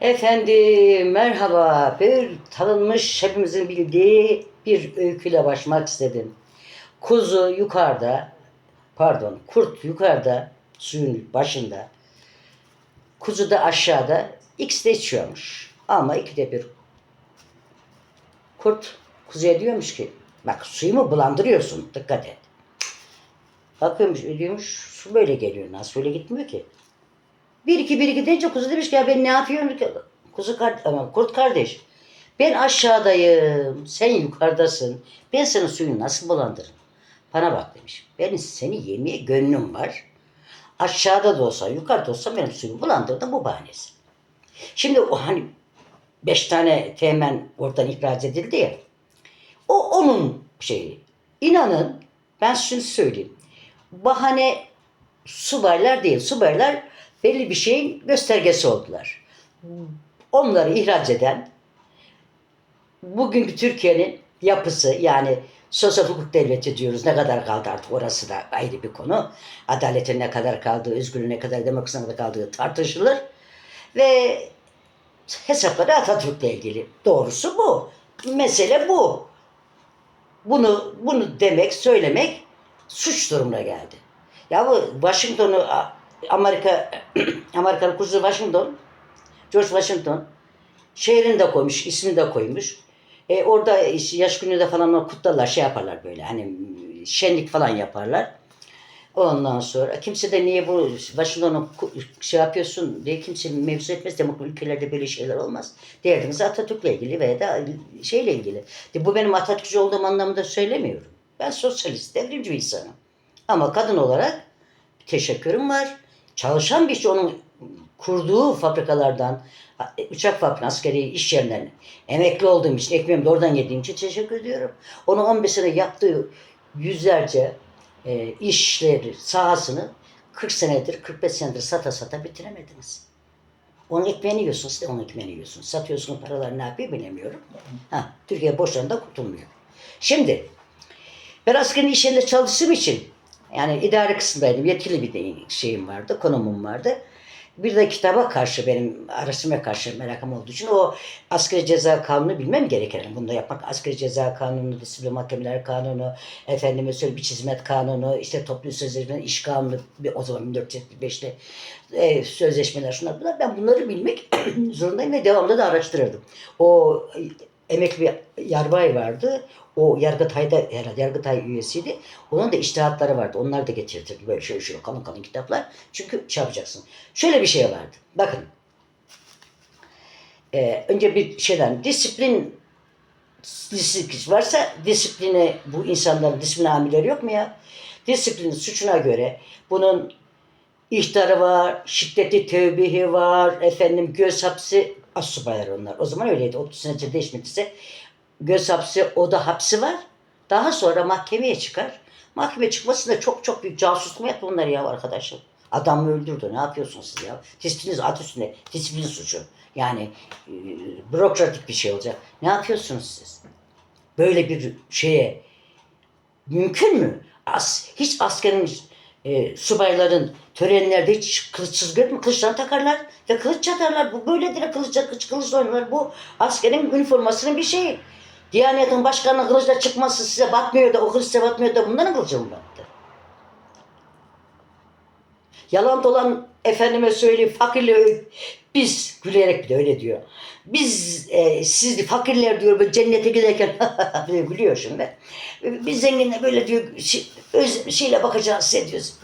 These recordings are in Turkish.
Efendim merhaba. Bir tanınmış hepimizin bildiği bir öyküyle başlamak istedim. Kuzu yukarıda, pardon kurt yukarıda suyun başında. Kuzu da aşağıda ikisi de içiyormuş. Ama ikide bir kurt kuzuya diyormuş ki bak suyumu bulandırıyorsun dikkat et. Bakıyormuş diyormuş su böyle geliyor nasıl öyle gitmiyor ki. Bir iki bir iki deyince kuzu demiş ki ya ben ne yapıyorum ki? Kuzu kar ama kurt kardeş. Ben aşağıdayım. Sen yukarıdasın. Ben senin suyunu nasıl bulandırırım? Bana bak demiş. Benim seni yemeye gönlüm var. Aşağıda da olsa yukarıda da olsa benim suyumu bulandırdı bu bahanesi. Şimdi o hani beş tane teğmen oradan ihraç edildi ya. O onun şeyi. İnanın ben şunu söyleyeyim. Bahane subaylar değil. Subaylar belli bir şeyin göstergesi oldular. Onları ihraç eden bugünkü Türkiye'nin yapısı yani sosyal hukuk devleti diyoruz. Ne kadar kaldı artık orası da ayrı bir konu. Adaletin ne kadar kaldığı, özgürlüğün ne kadar demokrasinin ne kaldığı tartışılır. Ve hesapları Atatürk'le ilgili. Doğrusu bu. Mesele bu. Bunu bunu demek, söylemek suç durumuna geldi. Ya bu Washington'u Amerika Amerikalı kurucu Washington George Washington şehrini de koymuş, ismini de koymuş. E, orada yaş günü de falan kutlarlar, şey yaparlar böyle hani şenlik falan yaparlar. Ondan sonra kimse de niye bu Washington'u şey yapıyorsun diye kimse mevzu etmez. Demokrat ülkelerde böyle şeyler olmaz. Derdiniz Atatürk'le ilgili veya da şeyle ilgili. De bu benim Atatürkçü olduğum anlamında söylemiyorum. Ben sosyalist, devrimci bir insanım. Ama kadın olarak teşekkürüm var. Çalışan bir şey onun kurduğu fabrikalardan, uçak fabrikası, askeri iş yerlerinden emekli olduğum için, ekmeğimi de oradan yediğim için teşekkür ediyorum. Onun 15 sene yaptığı yüzlerce e, işleri, sahasını 40 senedir, 45 senedir sata sata bitiremediniz. Onun ekmeğini yiyorsunuz, siz de onun ekmeğini yiyorsunuz. Satıyorsunuz paralar ne yapıyor bilemiyorum. Ha, Türkiye borçlarında kurtulmuyor. Şimdi ben askerin iş yerinde çalıştığım için yani idare kısmındaydım. Yetkili bir şeyim vardı, konumum vardı. Bir de kitaba karşı benim araştırmaya karşı merakım olduğu için o askeri ceza kanunu bilmem gereken. Bunu da yapmak askeri ceza kanunu, disiplin mahkemeler kanunu, efendime söyleyeyim bir hizmet kanunu, işte toplu sözleşmeler, iş kanunu bir- o zaman 1475'te e, sözleşmeler şunlar bunlar. Ben bunları bilmek zorundayım ve devamlı da araştırırdım. O emekli bir yarbay vardı. O Yargıtay'da herhalde Yargıtay üyesiydi. Onun da iştihatları vardı. Onlar da getirtirdi. Böyle şöyle şöyle kalın kalın kitaplar. Çünkü şey yapacaksın. Şöyle bir şey vardı. Bakın. Ee, önce bir şeyden disiplin disiplin varsa disipline bu insanların disiplin amirleri yok mu ya? Disiplin suçuna göre bunun ihtarı var, şiddeti tevbihi var, efendim göz hapsi asubaylar onlar. O zaman öyleydi. 30 sene önce değişmediyse göz hapsi, oda hapsi var. Daha sonra mahkemeye çıkar. Mahkeme çıkmasında çok çok büyük casusluk mu yaptı bunlar ya arkadaşım? Adamı öldürdü. Ne yapıyorsunuz siz ya? Disipliniz adı üstünde. Disiplin suçu. Yani e, bürokratik bir şey olacak. Ne yapıyorsunuz siz? Böyle bir şeye mümkün mü? As, hiç askerin e, subayların törenlerde hiç kılıçsız görür mü? Kılıçlarını takarlar ve kılıç çatarlar. Bu böyledir. Kılıç, kılıç, kılıç oynarlar. Bu askerin üniformasının bir şeyi. Diyanet'in başkanının kılıçla çıkması size batmıyor da o kılıç size batmıyor da bunların kılıcı mı battı? Yalan dolan efendime söyleyeyim fakirle biz gülerek bir de öyle diyor. Biz e, siz fakirler diyor böyle cennete giderken gülüyor şimdi. Biz zenginler böyle diyor şey, öz, şeyle bakacağız size diyoruz.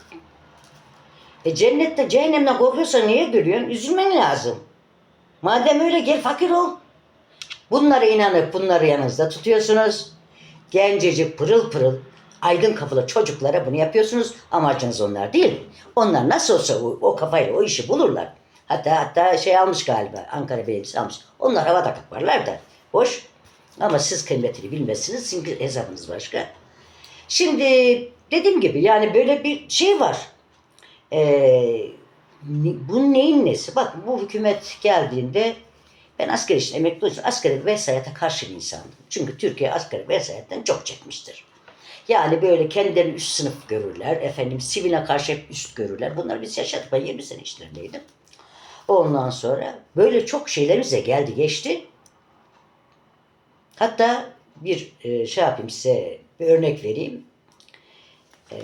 E cennette cehennemden korkuyorsan niye gülüyorsun? Üzülmen lazım. Madem öyle gel fakir ol. Bunlara inanıp bunları yanınızda tutuyorsunuz. Gencecik pırıl pırıl aydın kafalı çocuklara bunu yapıyorsunuz. Amacınız onlar değil. Onlar nasıl olsa o, o kafayla o işi bulurlar. Hatta hatta şey almış galiba Ankara Belediyesi almış. Onlar havada kaparlar da boş. Ama siz kıymetini bilmezsiniz çünkü hesabınız başka. Şimdi dediğim gibi yani böyle bir şey var. Ee, bu neyin nesi? Bak bu hükümet geldiğinde ben asker için emekli olsun. Askeri vesayete karşı bir insandım. Çünkü Türkiye askeri vesayetten çok çekmiştir. Yani böyle kendilerini üst sınıf görürler. Efendim sivile karşı hep üst görürler. Bunları biz yaşadık. Ben 20 sene işlerindeydim. Ondan sonra böyle çok şeylerimiz de geldi geçti. Hatta bir e, şey yapayım size bir örnek vereyim. E,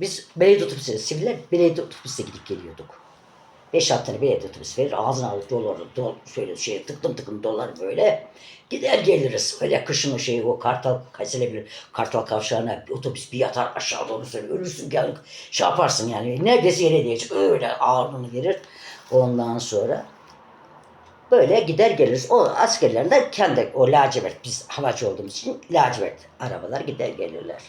biz belediye otobüsü, siviller belediye otobüsüne gidip geliyorduk. 5-6 tane belediye otobüsü verir. Ağzına alıp dolar, dol, şöyle şey tıklım tıklım dolar böyle. Gider geliriz. Öyle kışın o şeyi o Kartal Kayseri bir Kartal kavşağına bir otobüs bir yatar aşağı doğru söyle ölürsün yani şey yaparsın yani neredeyse yere diyecek öyle ağırlığını verir. Ondan sonra böyle gider geliriz. O askerlerin de kendi o lacivert biz havacı olduğumuz için lacivert arabalar gider gelirler.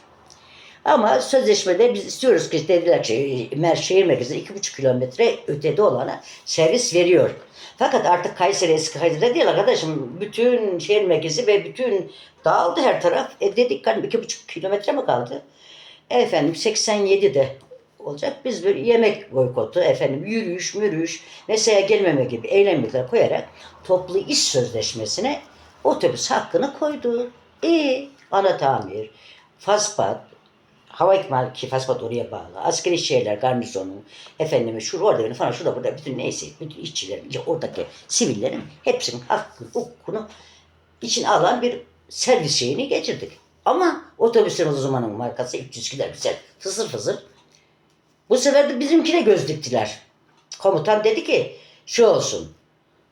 Ama sözleşmede biz istiyoruz ki dediler ki şehir merkezi iki buçuk kilometre ötede olana servis veriyor. Fakat artık Kayseri eski Kayseri değil arkadaşım. Bütün şehir merkezi ve bütün dağıldı her taraf. E dedik hani iki buçuk kilometre mi kaldı? Efendim 87'de olacak. Biz böyle yemek boykotu, efendim yürüyüş, mürüyüş, mesleğe gelmeme gibi eylemler koyarak toplu iş sözleşmesine otobüs hakkını koydu. İyi. Ana tamir, faspat, hava ikmal ki faspat oraya bağlı. Askeri şeyler, garnizonu, efendime şu orada falan şurada burada bütün neyse bütün işçilerin, oradaki sivillerin hepsinin hakkını, hukukunu içine alan bir servis şeyini geçirdik. Ama otobüslerin o zamanın markası 300 gider güzel fısır fısır. Bu sefer de bizimkine göz diktiler. Komutan dedi ki şu olsun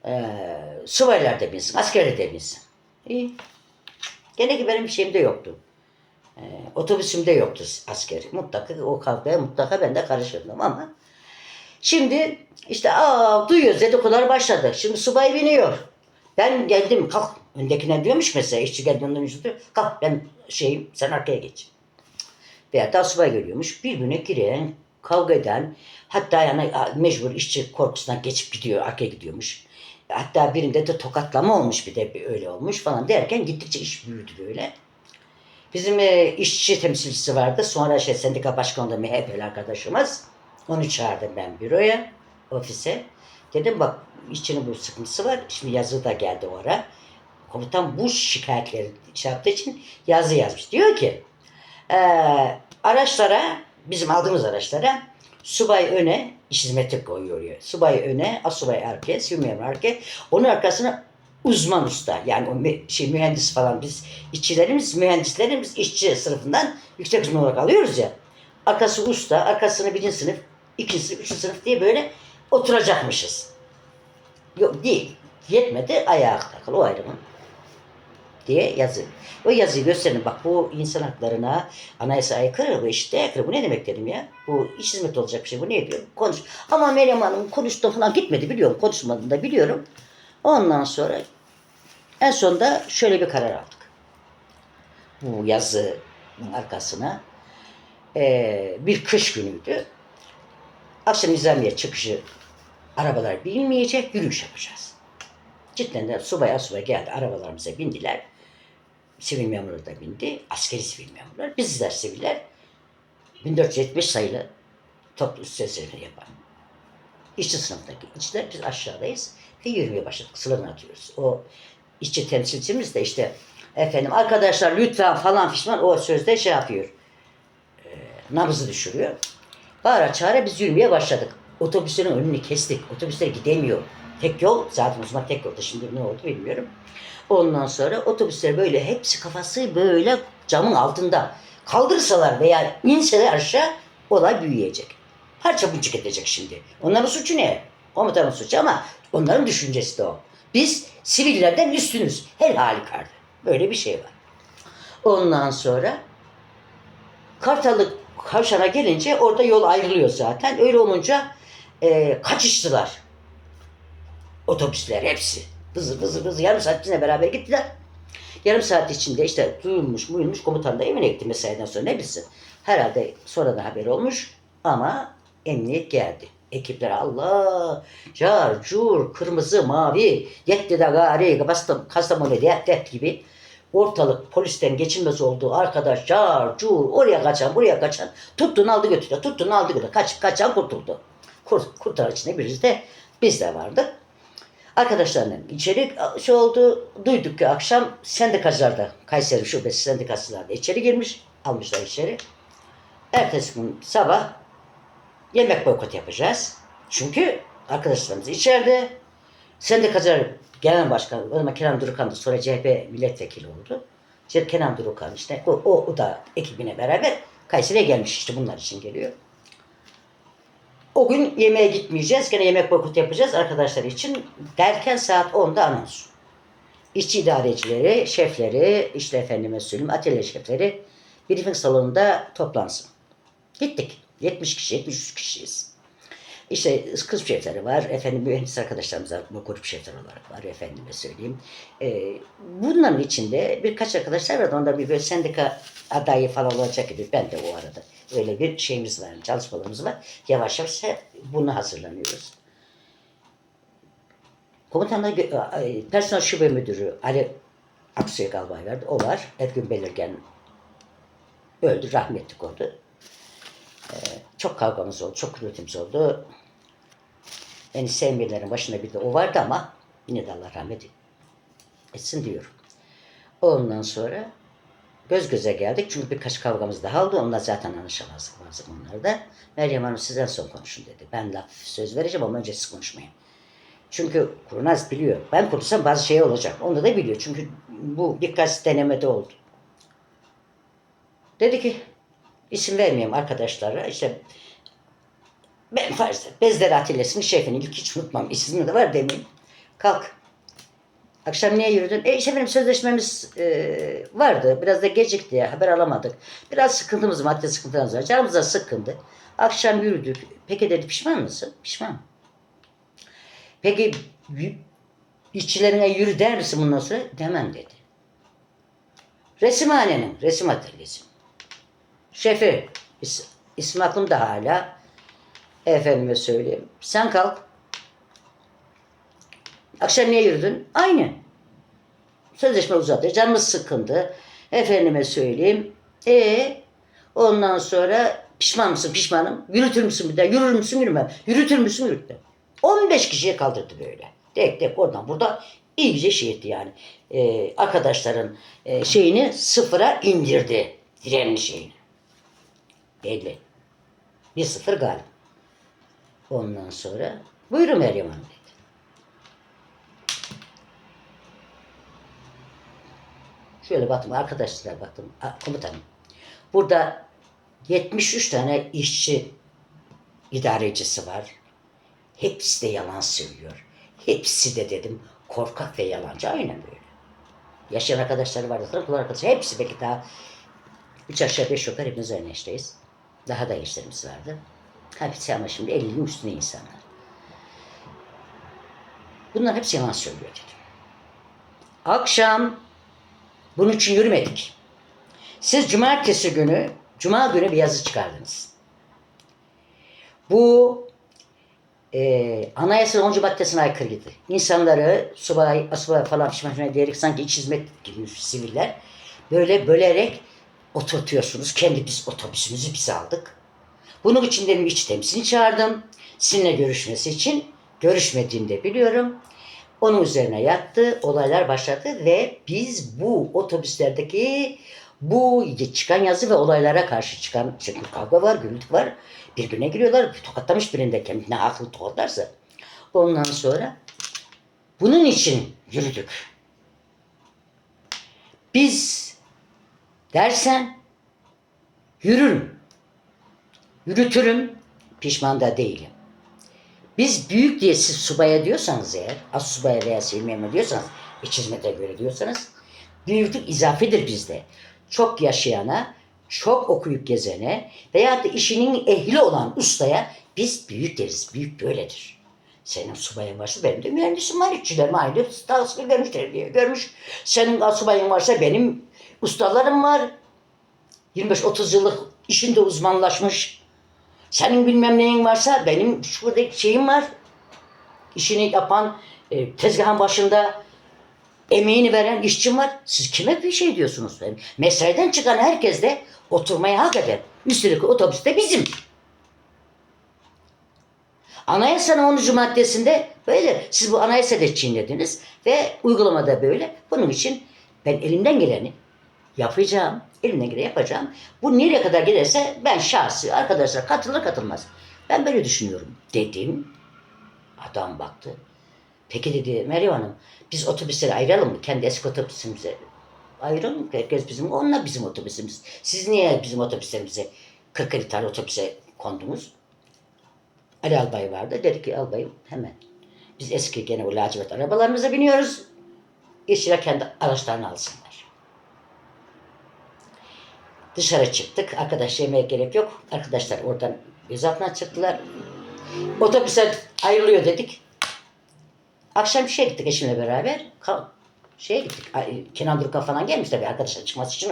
eee subaylar da binsin, askerler de binsin. İyi. Gene ki benim bir şeyim de yoktu. Eee otobüsümde yoktu asker. Mutlaka o kavgaya mutlaka ben de karışırdım ama Şimdi işte aa duyuyoruz dedikodular başladı. Şimdi subay biniyor. Ben geldim kalk. Öndekine diyormuş mesela işçi geldi ondan üstü. Kalk ben şeyim sen arkaya geç. Veya da subay geliyormuş. Birbirine giren, kavga eden hatta yani mecbur işçi korkusundan geçip gidiyor, arkaya gidiyormuş. Hatta birinde de tokatlama olmuş bir de öyle olmuş falan derken gittikçe iş büyüdü böyle. Bizim e, işçi temsilcisi vardı. Sonra şey sendika başkanı da MHP'li arkadaşımız. Onu çağırdım ben büroya, ofise. Dedim bak işçinin bu sıkıntısı var. Şimdi yazı da geldi o ara. Komutan bu şikayetleri şey yaptığı için yazı yazmış. Diyor ki eee, araçlara, bizim aldığımız araçlara subay öne iş hizmeti koyuyor. ya. Subay öne, asubay arkaya, sivil memur arkaya. Onun arkasına uzman usta yani o şey mühendis falan biz işçilerimiz mühendislerimiz işçi sınıfından yüksek uzman olarak alıyoruz ya. Arkası usta, arkasını birinci sınıf, ikinci sınıf, üçüncü sınıf diye böyle oturacakmışız. Yok değil. Yetmedi ayağa takıl o ayrımın diye yazı. O yazıyı gösterin bak bu insan haklarına anayasa aykırı bu eşitliğe aykırı bu ne demek dedim ya. Bu iş hizmeti olacak bir şey bu ne diyor konuş. Ama Meryem Hanım konuştu falan gitmedi biliyorum konuşmadığını da biliyorum. Ondan sonra en sonunda şöyle bir karar aldık. Bu yazının arkasına eee, bir kış günüydü. Akşam nizamiye çıkışı arabalar binmeyecek yürüyüş yapacağız. Cidden de subay subay geldi arabalarımıza bindiler. Sivil memurlar da bindi. Askeri sivil memurlar. Bizler siviller 1470 sayılı toplu sözlerini yapan. İşçi sınıftaki işçiler biz aşağıdayız ve yürümeye başladık. Slogan atıyoruz. O işçi temsilcimiz de işte efendim arkadaşlar lütfen falan fişman o sözde şey yapıyor. E, nabzı düşürüyor. Bağıra çağıra biz yürümeye başladık. Otobüslerin önünü kestik. Otobüsler gidemiyor. Tek yol zaten o zaman tek yolda şimdi ne oldu bilmiyorum. Ondan sonra otobüsler böyle hepsi kafası böyle camın altında. Kaldırsalar veya inseler aşağı olay büyüyecek. Parça buncuk edecek şimdi. Onların suçu ne? Komutanın suçu ama onların düşüncesi de o. Biz sivillerden üstünüz. Her halükarda. Böyle bir şey var. Ondan sonra Kartalı Kavşan'a gelince orada yol ayrılıyor zaten. Öyle olunca e, kaçıştılar. Otobüsler hepsi. Hızlı hızlı hızlı yarım saat bizimle beraber gittiler. Yarım saat içinde işte duyulmuş muyulmuş komutan da evine gitti mesaiden sonra ne bilsin. Herhalde sonradan haber olmuş ama emniyet geldi. Ekipler Allah, car, cur, kırmızı, mavi, yetti de gari, Kastam- Kastamonu, diyet, gibi ortalık polisten geçilmez olduğu arkadaş car, cur, oraya kaçan, buraya kaçan tuttun aldı götürdü, tuttun aldı götürdü. Kaç, kaçan kurtuldu. Kurt, kurtar içinde birisi de biz de vardık. Arkadaşlarla içeri şey oldu. Duyduk ki akşam sendikacılar da Kayseri Şubesi sendikacılar da içeri girmiş. Almışlar içeri. Ertesi gün sabah yemek boykot yapacağız. Çünkü arkadaşlarımız içeride. Sendikacılar genel başkan, o zaman Kenan Durukan'dı. Sonra CHP milletvekili oldu. İşte Kenan Durukan işte o, o, o da ekibine beraber Kayseri'ye gelmiş işte bunlar için geliyor. O gün yemeğe gitmeyeceğiz. Gene yemek boykot yapacağız arkadaşlar için. Derken saat 10'da anons. İşçi idarecileri, şefleri, işte efendime söyleyeyim atölye şefleri briefing salonunda toplansın. Gittik. 70 kişi, 73 kişiyiz. İşte kız şefleri var, efendim mühendis arkadaşlarımız var, bu grup şefleri olarak var, efendime söyleyeyim. Ee, bunların içinde birkaç arkadaşlar vardı, onda bir böyle sendika adayı falan olacak gibi, ben de o arada. Öyle bir şeyimiz var, çalışmalarımız var. Yavaş yavaş bunu hazırlanıyoruz. Komutanlar, personel şube müdürü Ali Aksu'ya Galbay verdi, o var. Ergün Belirgen öldü, rahmetlik oldu. Ee, çok kavgamız oldu, çok gürültümüz oldu. Beni sevmeyenlerin başında bir de o vardı ama yine de Allah rahmet etsin diyorum. Ondan sonra göz göze geldik. Çünkü birkaç kavgamız daha oldu. Onlar zaten anlaşamazdık bazı konularda. Meryem Hanım siz en son konuşun dedi. Ben laf söz vereceğim ama önce siz konuşmayın. Çünkü kurnaz biliyor. Ben konuşsam bazı şey olacak. Onu da biliyor. Çünkü bu birkaç denemede oldu. Dedi ki isim vermeyeyim arkadaşlara. İşte ben farz et. Bezleri Atilles'in şefini ilk hiç unutmam. İsmi de var demeyeyim. Kalk. Akşam niye yürüdün? E işte benim sözleşmemiz e, vardı. Biraz da gecikti ya. Haber alamadık. Biraz sıkıntımız, madde sıkıntılarımız var. Canımız da sıkkındı. Akşam yürüdük. Peki dedi pişman mısın? Pişman. Peki işçilerine yürü der misin bundan sonra? Demem dedi. Resimhanenin, resim atölyesi. Şefi, is, ismi aklımda hala. Efendime söyleyeyim. Sen kalk. Akşam niye yürüdün? Aynı. Sözleşme uzadı. Canımız sıkındı. Efendime söyleyeyim. E ondan sonra pişman mısın? Pişmanım. Yürütür müsün bir daha? Yürür müsün? Yürümem. Yürütür müsün? Yürüttüm. 15 kişiye kaldırdı böyle. Tek tek oradan burada iyice şey etti yani. Ee, arkadaşların e, şeyini sıfıra indirdi. Direnli şeyini. Belli. Bir sıfır galip. Ondan sonra buyurun Meryem Hanım Şöyle baktım arkadaşlara baktım. "A, Komutanım burada 73 tane işçi idarecisi var. Hepsi de yalan söylüyor. Hepsi de dedim korkak ve yalancı. Aynen böyle. Yaşayan arkadaşları vardı. Tanıklı arkadaşlar. Hepsi belki daha üç aşağı beş yukarı hepimiz aynı yaştayız. Daha da gençlerimiz vardı. Hepsi ama şimdi 50'nin üstüne insanlar. Bunlar hepsi yalan söylüyor dedim. Akşam bunun için yürümedik. Siz cumartesi günü, cuma günü bir yazı çıkardınız. Bu e, anayasanın 10. maddesine aykırıydı. İnsanları subay, asubay falan pişman diyerek sanki iç hizmet gibi siviller böyle bölerek oturtuyorsunuz. Kendi biz otobüsümüzü biz aldık. Bunun için de iç temsilini çağırdım. Sizinle görüşmesi için. Görüşmediğini de biliyorum. Onun üzerine yattı, olaylar başladı ve biz bu otobüslerdeki bu çıkan yazı ve olaylara karşı çıkan çünkü kavga var, gürültü var. Birbirine giriyorlar. Tokatlamış birinde kendine akıl tokatlarsa. Ondan sonra bunun için yürüdük. Biz dersen yürürüm. Yürütürüm. Pişman da değilim. Biz büyük diye siz subaya diyorsanız eğer, az subaya veya sivil memur diyorsanız, iç hizmete göre diyorsanız, büyüklük izafedir bizde. Çok yaşayana, çok okuyup gezene veya da işinin ehli olan ustaya biz büyük deriz. Büyük böyledir. Senin subayın varsa benim de mühendisim var. İşçilerim aynı tahsili görmüş, terbiye görmüş. Senin subayın varsa benim ustalarım var. 25-30 yıllık işinde uzmanlaşmış. Senin bilmem neyin varsa benim şurada şeyim var. İşini yapan, e, tezgahın başında emeğini veren işçim var. Siz kime bir şey diyorsunuz? Yani mesaiden çıkan herkes de oturmaya hak eder. Üstelik otobüs de bizim. Anayasanın 10. maddesinde böyle. Siz bu anayasada çiğnediniz ve uygulamada böyle. Bunun için ben elimden geleni yapacağım. Elimden geleni yapacağım. Bu nereye kadar giderse ben şahsi arkadaşlar katılır katılmaz. Ben böyle düşünüyorum dedim. Adam baktı. Peki dedi Meryem Hanım biz otobüsleri ayıralım mı? Kendi eski otobüsümüze ayıralım. Herkes bizim, onunla bizim otobüsümüz. Siz niye bizim otobüslerimize 40 tane otobüse kondunuz? Ali Albay vardı. Dedi ki albayım hemen. Biz eski gene o lacivert arabalarımıza biniyoruz. İşçiler kendi araçlarını alsınlar. Dışarı çıktık. Arkadaş yemeğe gerek yok. Arkadaşlar oradan gözaltına çıktılar. Otobüse ayrılıyor dedik. Akşam şeye gittik eşimle beraber. Ka- şeye gittik. Kenan Durkan falan gelmiş tabii arkadaşlar çıkması için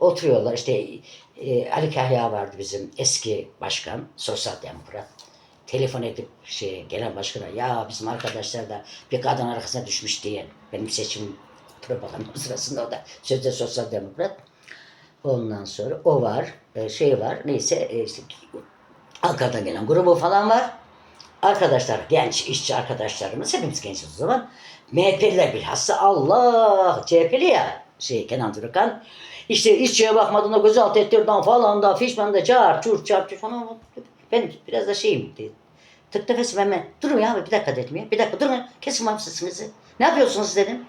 oturuyorlar. İşte e, Ali Kahya vardı bizim eski başkan, sosyal demokrat. Telefon edip şey gelen başkana ya bizim arkadaşlar da bir kadın arkasına düşmüş diye benim seçim propagandam sırasında o da sözde sosyal demokrat. Ondan sonra o var, e, şey var, neyse e, işte, Ankara'dan gelen grubu falan var. Arkadaşlar, genç işçi arkadaşlarımız, hepimiz gençiz o zaman. MHP'liler bilhassa Allah, CHP'li ya, şey Kenan Türkan. İşte işçiye bakmadığında gözaltı ettirden falan da fişman da çağır, çur, çar, çur falan. Ben biraz da şeyim dedi. Tık nefesim hemen. Durun ya bir dakika dedim ya. Bir dakika durun. Kesin var sesinizi. Ne yapıyorsunuz dedim.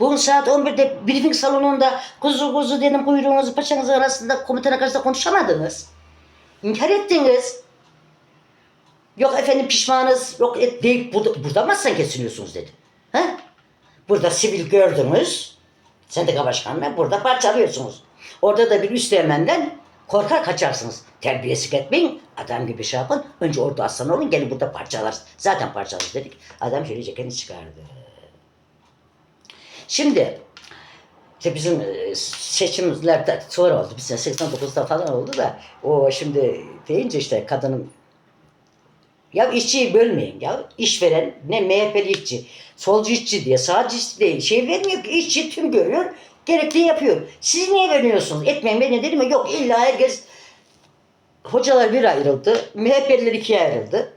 Bugün saat 11'de briefing salonunda kuzu kuzu dedim kuyruğunuzu paçanızın arasında komutana karşısında konuşamadınız. İnkar ettiniz. Yok efendim pişmanız, yok et deyip burada, burada mı sen kesiniyorsunuz dedi. Ha? Burada sivil gördünüz, sendika başkanına burada parçalıyorsunuz. Orada da bir üsteğmenden korkar kaçarsınız. Terbiyesizlik etmeyin, adam gibi şey yapın. Önce orada aslan olun, gelin burada parçalarsın. Zaten parçalarız dedik. Adam şöyle cekeni çıkardı. Şimdi işte bizim e, seçimlerde sonra oldu. Biz 89'da falan oldu da o şimdi deyince işte kadının ya işçiyi bölmeyin ya. İşveren ne MHP'li işçi, solcu işçi diye, sağcı işçi diye şey vermiyor ki. işçi tüm görüyor, gerekli yapıyor. Siz niye vermiyorsunuz? Etmeyin ben ne dedim mi? Yok illa herkes hocalar bir ayrıldı, MHP'liler ikiye ayrıldı.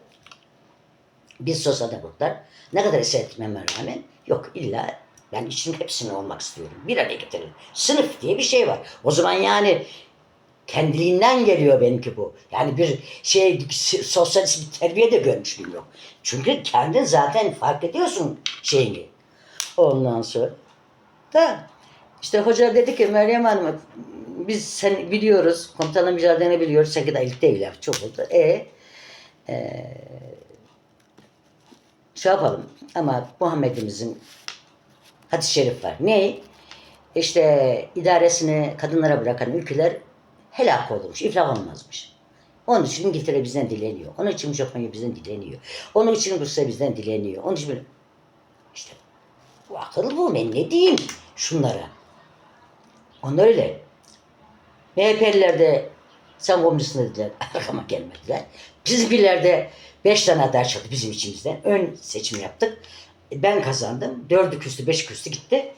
Biz sosyal demokratlar ne kadar ısrar etmeme rağmen yok illa ben işin hepsini olmak istiyorum. Bir araya getirin. Sınıf diye bir şey var. O zaman yani kendiliğinden geliyor benimki bu. Yani bir şey sosyalist bir terbiye de görmüşlüğüm yok. Çünkü kendin zaten fark ediyorsun şeyini. Ondan sonra da işte hoca dedi ki Meryem Hanım biz sen biliyoruz komutanla mücadeleni biliyoruz. Sekiz aylık değil ya çok oldu. E, e şey yapalım ama Muhammed'imizin hadis-i şerif var. Ne? İşte idaresini kadınlara bırakan ülkeler helak olurmuş, iflah olmazmış. Onun için İngiltere bizden dileniyor. Onun için Japonya bizden dileniyor. Onun için Rusya bizden dileniyor. Onun için böyle... işte bu akıl bu. Ben ne diyeyim şunlara? Onlar öyle. MHP'liler de sen komünistsin dediler. Arkama gelmediler. Bizimkiler de beş tane aday çıktı bizim içimizden. Ön seçim yaptık. Ben kazandım. Dördü küstü, beş küstü gitti.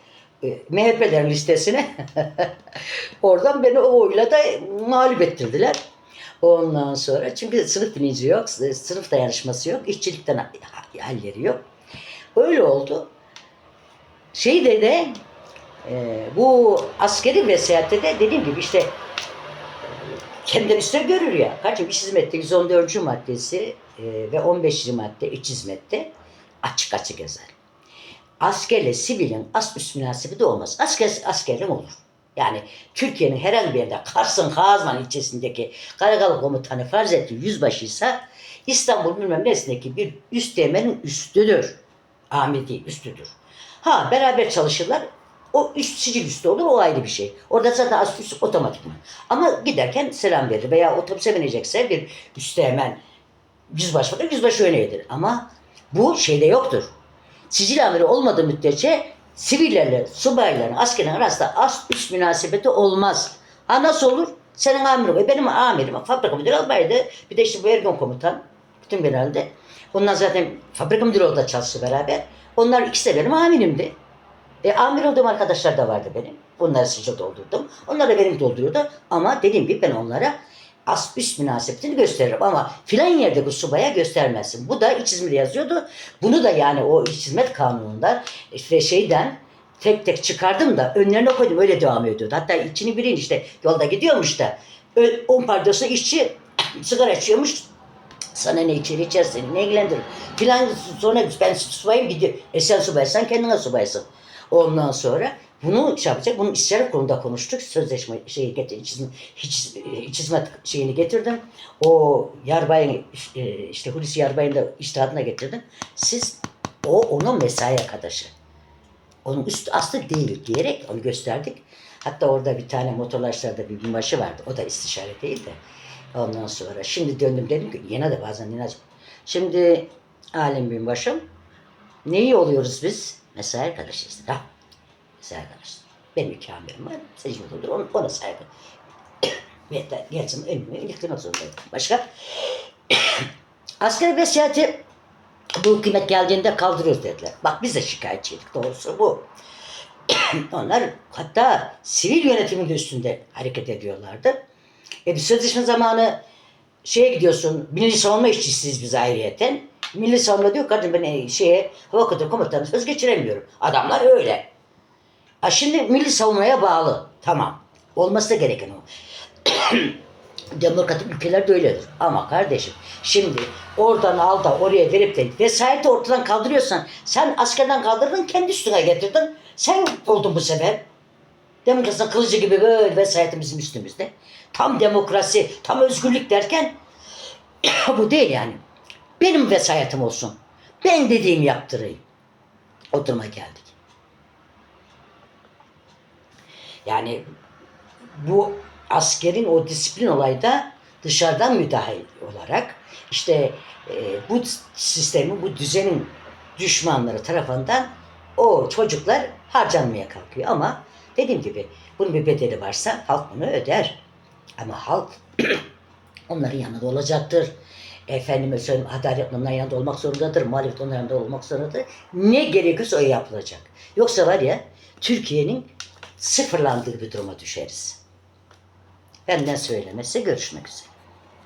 E, MHP'lerin listesine oradan beni o oyla da mağlup ettirdiler. Ondan sonra çünkü sınıf bilinci yok, sınıf dayanışması yok, işçilikten halleri yok. Öyle oldu. Şeyde de e, bu askeri vesiyatte de dediğim gibi işte kendini üstüne görür ya. Kaçım iş hizmette 114. maddesi e, ve 15. madde iç hizmette açık açık yazar askerle sivilin as üst münasebeti olmaz. Asker askerlik olur. Yani Türkiye'nin herhangi bir yerinde Kars'ın Kazman ilçesindeki Karakalı Komutanı farz etti yüzbaşıysa İstanbul bilmem nesindeki bir üsteğmenin üstüdür. Amir değil, üstüdür. Ha beraber çalışırlar. O üst sicil üstü olur o ayrı bir şey. Orada zaten as üst otomatikman. Ama giderken selam verir veya otobüse binecekse bir üsteğmen yüzbaşı var, yüzbaşı öne gelir. Ama bu şeyde yoktur sicil amiri olmadığı müddetçe sivillerle subayların askerin arasında az üst münasebeti olmaz. Ha nasıl olur? Senin amirin, e benim amirim fabrika müdürü albaydı. Bir de işte bu Ergun komutan, bütün genelde. Onlar zaten fabrika müdürü oldu çalıştı beraber. Onlar ikisi de benim amirimdi. E, amir olduğum arkadaşlar da vardı benim. Bunları sicil doldurdum. Onlar da benim dolduruyordu. Ama dediğim gibi ben onlara as üst münasebetini gösteririm ama filan yerde bu subaya göstermezsin. Bu da iç hizmete yazıyordu. Bunu da yani o iç hizmet kanununda işte şeyden tek tek çıkardım da önlerine koydum öyle devam ediyordu. Hatta içini birinci işte yolda gidiyormuş da on pardosuna işçi sigara içiyormuş Sana ne içeri içer seni ne ilgilendirir. Filan sonra ben subayım gidiyor. E sen subaysan kendine subaysın. Ondan sonra bunu şey yapacak. Bunu istişare kurulunda konuştuk. Sözleşme şeyi getir, iç, hizmet- hiç, iç hizmet şeyini getirdim. O yarbayın e, işte Hulusi Yarbay'ın da iştihadına getirdim. Siz o onun mesai arkadaşı. Onun üst aslı değil diyerek onu gösterdik. Hatta orada bir tane motorlaşlarda bir binbaşı vardı. O da istişare değil de. Ondan sonra şimdi döndüm dedim ki yine de bazen Ninacığım. Şimdi Alem binbaşım neyi oluyoruz biz? Mesai arkadaşıyız. Ha, mesai arkadaşı. Benim iki amirim var. Secmet olur. Ona, ona saygı. De gelsin önüme iliklemek zorundayım. Başka? Askeri vesiyeti bu hükümet geldiğinde kaldırıyoruz dediler. Bak biz de şikayetçiydik doğrusu bu. Onlar hatta sivil yönetimin de üstünde hareket ediyorlardı. E bir sözleşme zamanı şeye gidiyorsun, Milli Savunma işçisiyiz biz ayrıyeten. Milli Savunma diyor kadın ben e, şeye hava komutanı söz geçiremiyorum. Adamlar öyle. Ha şimdi Milli Savunmaya bağlı. Tamam. Olması da gereken o. Demokratik ülkelerde öyledir. Ama kardeşim şimdi oradan al da oraya verip de vesayeti ortadan kaldırıyorsan sen askerden kaldırdın kendi üstüne getirdin. Sen oldun bu sefer. Demokrasinin kılıcı gibi böyle vesayetin bizim üstümüzde. Tam demokrasi, tam özgürlük derken bu değil yani. Benim vesayetim olsun. Ben dediğimi yaptırayım. O geldik. Yani bu askerin o disiplin olayda dışarıdan müdahil olarak işte e, bu sistemin, bu düzenin düşmanları tarafından o çocuklar harcanmaya kalkıyor. Ama dediğim gibi bunun bir bedeli varsa halk bunu öder. Ama halk onların yanında olacaktır. Efendime söyleyeyim adalet onların yanında olmak zorundadır. Muhalefet onların yanında olmak zorundadır. Ne gerekiyorsa o yapılacak. Yoksa var ya Türkiye'nin sıfırlandığı bir duruma düşeriz. Benden söylemesi görüşmek üzere.